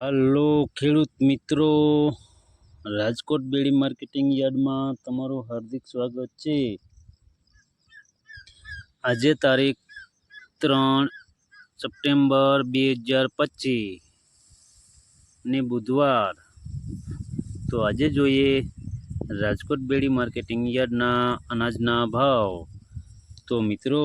Hello ખેડૂત મિત્રો. રાજકોટ બેડી marketing યાર્ડમાં તમારું હાર્દિક સ્વાગત છે. આજે તારીખ ત્રણ સપ્ટેમ્બર બે હજાર પચીસ ને બુધવાર. તો આજે જોઈએ રાજકોટ બેડી માર્કેટિંગ યાર્ડના અનાજના ભાવ. તો મિત્રો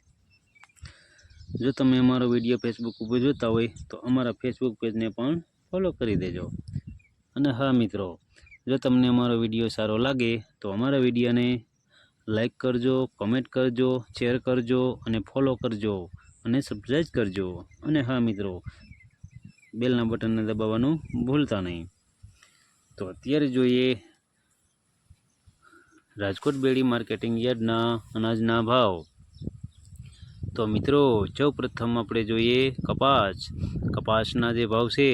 જો તમે અમારો વીડિયો ફેસબુક ઉપર જોતા હોય, તો અમારા ફેસબુક પેજને પણ ફોલો કરી દેજો. અને હા મિત્રો, જો તમને અમારો વીડિયો સારો લાગે, તો અમારા વિડીયોને લાઈક કરજો કમેન્ટ કરજો શેર કરજો, અને ફોલો કરજો, અને સબસ્ક્રાઈબ કરજો. અને હા મિત્રો બેલના બટનને દબાવવાનું ભૂલતા નહીં. તો અત્યારે જોઈએ, રાજકોટ બેડી માર્કેટિંગ યાર્ડના અનાજના ભાવ. તો મિત્રો સૌ પ્રથમ આપણે જોઈએ કપાસ. કપાસના જે ભાવ છે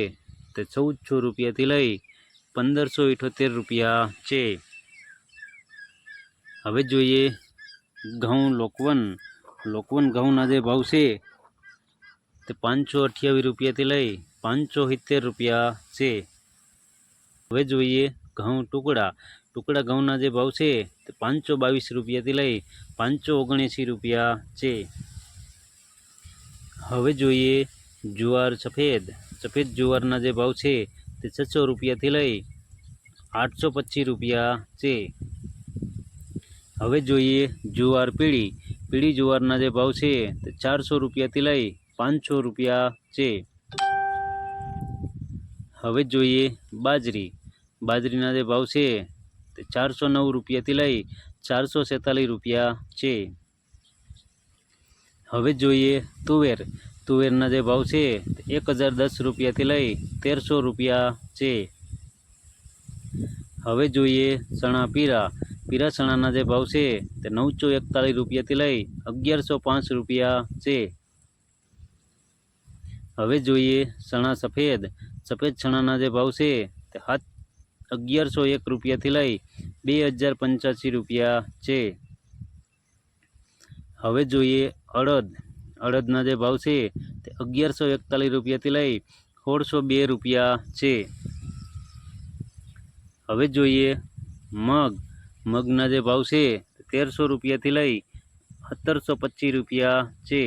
તે ચૌદસો રૂપિયાથી લઈ પંદરસો ઇઠોતેર રૂપિયા છે. હવે જોઈએ ઘઉં લોકવન. લોકવન ઘઉંના જે ભાવ છે તે પાંચસો અઠ્યાવીસ રૂપિયાથી લઈ પાંચસો સિત્તેર રૂપિયા છે. હવે જોઈએ ઘઉં ટુકડા. ટુકડા ઘઉંના જે ભાવ છે તે પાંચસો બાવીસ રૂપિયાથી લઈ પાંચસો ઓગણએંસી રૂપિયા છે. હવે જોઈએ જુવાર સફેદ. સફેદ જુવારના જે ભાવ છે તે છસો રૂપિયાથી લઈ આઠસો પચીસ રૂપિયા છે. હવે જોઈએ જુવાર પીળી. પીળી જુવારના જે ભાવ છે તે ચારસો રૂપિયાથી લઈ પાંચસો રૂપિયા છે. હવે જોઈએ બાજરી. બાજરીના જે ભાવ છે તે ચારસો નવ રૂપિયાથી લઈ ચારસો છેતાલીસ રૂપિયા છે. હવે જોઈએ તુવેર. તુવેરના જે ભાવ છે, એક હજાર દસ રૂપિયાથી લઈ તેરસો રૂપિયા છે. હવે જોઈએ ચણા પીરા. પીરા ચણાના જે ભાવ છે, તે નવસો એકતાલીસ રૂપિયાથી લઈ અગિયારસો પાંચ રૂપિયા છે. હવે જોઈએ ચણા સફેદ. સફેદ ચણાના જે ભાવ છે, તે હાથ અગિયારસો એક રૂપિયાથી લઈ બે હજાર પંચ્યાસી રૂપિયા છે. હવે જોઈએ અડદ. અડદના જે ભાવ છે તે અગિયારસો એકતાલીસ રૂપિયાથી લઈ સોળસો બે રૂપિયા છે. હવે જોઈએ મગ. મગના જે ભાવ છે તેરસો રૂપિયાથી લઈ સત્તરસો પચીસ રૂપિયા છે.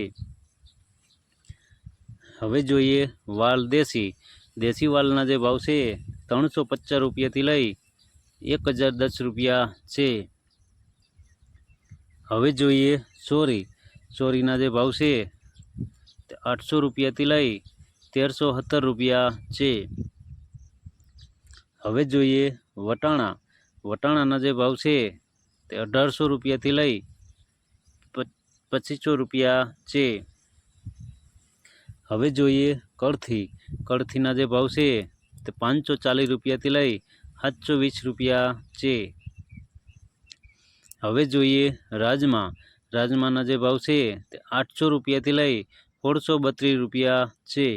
હવે જોઈએ વાલ દેશી. દેશી વાલના જે ભાવ છે ત્રણસો પચાસ રૂપિયાથી લઈ એક હજાર દસ રૂપિયા છે. હવે જોઈએ ચોરી. ચોરીના જે ભાવ છે આઠસો રૂપિયાથી લઈ તેરસો સત્તર રૂપિયા છે. હવે જોઈએ વટાણા. વટાણાના જે ભાવ છે, તે અઢારસો રૂપિયાથી લઈ પચીસો રૂપિયા છે. હવે જોઈએ કળથી. કળથીના જે ભાવ છે, તે પાંચસો ચાલીસ રૂપિયાથી લઈ સાતસો વીસ રૂપિયા છે. હવે જોઈએ રાજમા. રાજમાના જે ભાવ છે તે આઠસો રૂપિયાથી લઈ સોળસો બત્રીસ રૂપિયા છે.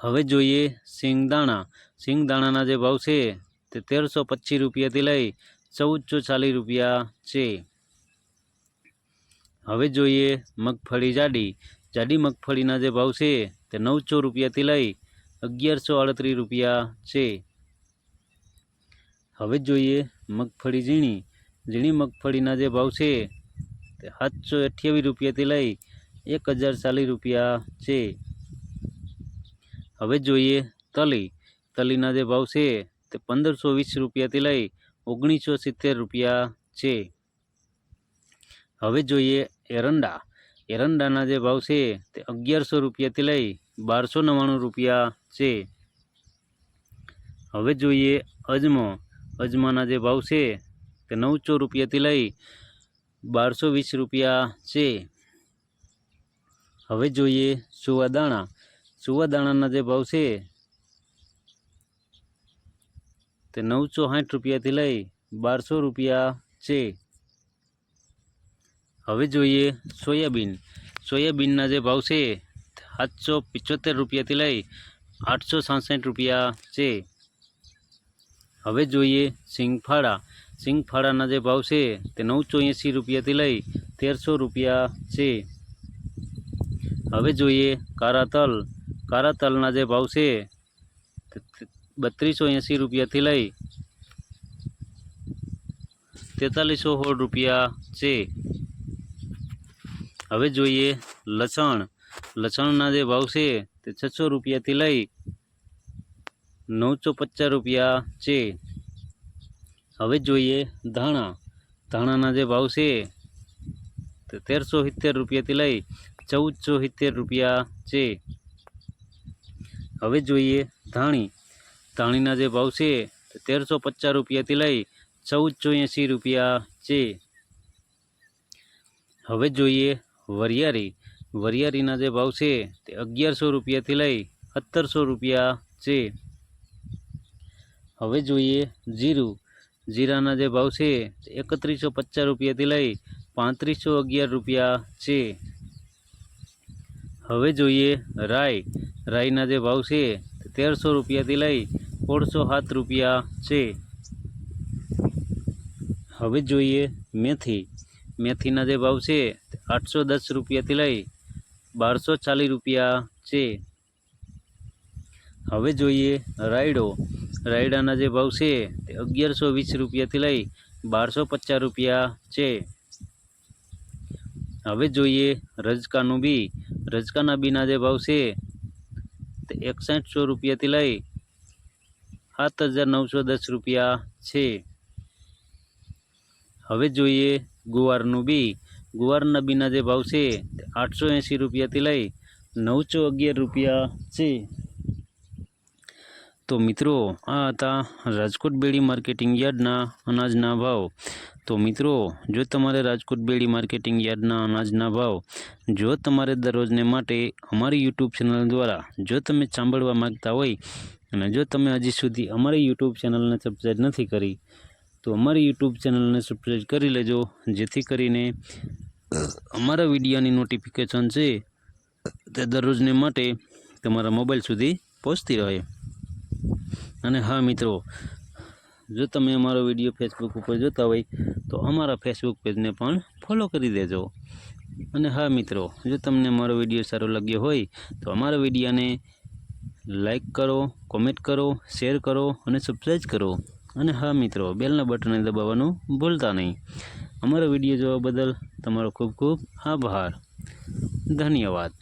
હવે જોઈએ સિંગદાણા. સિંગદાણાના જે ભાવ છે તે તેરસો પચીસ રૂપિયાથી લઈ ચૌદસો ચાલીસ રૂપિયા છે. હવે જોઈએ મગફળી જાડી. જાડી મગફળીના જે ભાવ છે તે નવસો રૂપિયાથી લઈ અગિયારસો અડત્રીસ રૂપિયા છે. હવે જોઈએ મગફળી ઝીણી. ઝીણી મગફળીના જે ભાવ છે, તે સાતસો અઠ્યાવીસ રૂપિયાથી લઈ એક હજાર ચાલીસ રૂપિયા છે. હવે જોઈએ તલી. તલીના જે ભાવ છે, તે પંદરસો વીસ રૂપિયાથી લઈ ઓગણીસો સિત્તેર રૂપિયા છે. હવે જોઈએ એરંડા. એરંડાના જે ભાવ છે, તે અગિયારસો રૂપિયાથી લઈ બારસો નવ્વાણું રૂપિયા છે. હવે જોઈએ અજમો. અજમાના જે ભાવ છે તે નવસો રૂપિયાથી લઈ બારસો વીસ રૂપિયા છે. હવે જોઈએ સુવાદાણા સુવાદાણાના જે ભાવ છે, તે નવસો સાઠ રૂપિયાથી લઈ બારસો રૂપિયા છે. હવે જોઈએ સોયાબીન. સોયાબીનના જે ભાવ છે, સાતસો પિચોતેર રૂપિયાથી લઈ આઠસો સાસઠ રૂપિયા છે. હવે જોઈએ સિંગફાળા. સિંગફાળાના જે ભાવ છે તે નવસો એંસી રૂપિયાથી લઈ તેરસો રૂપિયા છે. હવે જોઈએ કારા તલ કારા તલના જે ભાવ છે બત્રીસો એંસી રૂપિયાથી લઈ તેતાલીસો સોળ રૂપિયા છે. હવે જોઈએ લસણ. લસણના જે ભાવ છે તે છસો રૂપિયાથી લઈ નવસો પચાસ રૂપિયા છે. હવે જોઈએ ધાણા. ધાણાના જે ભાવ છે તો તેરસો સિત્તેર રૂપિયાથી લઈ ચૌદસો સિત્તેર રૂપિયા છે. હવે જોઈએ ધાણી. ધાણીના જે ભાવ છે તે તેરસો પચાસ રૂપિયાથી લઈ ચૌદસો એંસી રૂપિયા છે. હવે જોઈએ વરિયાળી. વરિયાળીના જે ભાવ છે તે અગિયારસો રૂપિયાથી લઈ સત્તરસો રૂપિયા છે. હવે જોઈએ જીરું. જીરાના જે ભાવ છે એકત્રીસો પચાસ રૂપિયાથી લઈ પાંત્રીસો અગિયાર રૂપિયા છે. હવે જોઈએ રાઈ. રાઈના જે ભાવ છે તેરસો રૂપિયાથી લઈ સોળસો સાત રૂપિયા છે. હવે જોઈએ મેથી. મેથીના જે ભાવ છે આઠસો દસ રૂપિયાથી લઈ બારસો ચાલીસ રૂપિયા છે. હવે જોઈએ રાયડો. રાયડાના જે ભાવ છે તે અગિયારસો વીસ રૂપિયાથી લઈ બારસો પચાસ રૂપિયા છે. હવે જોઈએ રજકાનું બી. રજકાના બીના જે ભાવ છે તે એકસઠસો રૂપિયાથી લઈ સાત હજાર નવસો દસ રૂપિયા છે. હવે જોઈએ ગુવારનું બી. ગુવારના બીના જે ભાવ છે તે આઠસો એંસી રૂપિયાથી લઈ નવસો અગિયાર રૂપિયા છે. તો મિત્રો, આ હતા રાજકોટ બેડી માર્કેટિંગ યાર્ડના અનાજના ભાવ. તો મિત્રો, જો તમારે રાજકોટ બેડી માર્કેટિંગ યાર્ડના અનાજના ભાવ જો તમારે દરરોજને માટે અમારી યુટ્યુબ ચેનલ દ્વારા જો તમે સાંભળવા માગતા હોય અને જો તમે હજી સુધી અમારી યુટ્યુબ ચેનલને સબસ્ક્રાઈબ નથી કરી, તો અમારી યુટ્યુબ ચેનલને સબસ્ક્રાઈબ કરી લેજો. જેથી કરીને અમારા વિડીયોની નોટિફિકેશન છે તે દરરોજને માટે તમારા મોબાઈલ સુધી પહોંચતી રહે. અને હા, મિત્રો, જો તમે અમારો વીડિયો ફેસબુક ઉપર જોતા હોય, તો અમારા ફેસબુક પેજને પણ ફોલો કરી દેજો. અને હા, મિત્રો, જો તમને અમારો વીડિયો સારો લાગ્યો હોય, તો અમારા વિડીયોને લાઈક કરો કોમેન્ટ કરો શેર કરો અને સબસ્ક્રાઈબ કરો. અને હા, મિત્રો, બેલના બટનને દબાવવાનું ભૂલતા નહીં. અમારો વીડિયો જોવા બદલ તમારો ખૂબ ખૂબ આભાર. ધન્યવાદ.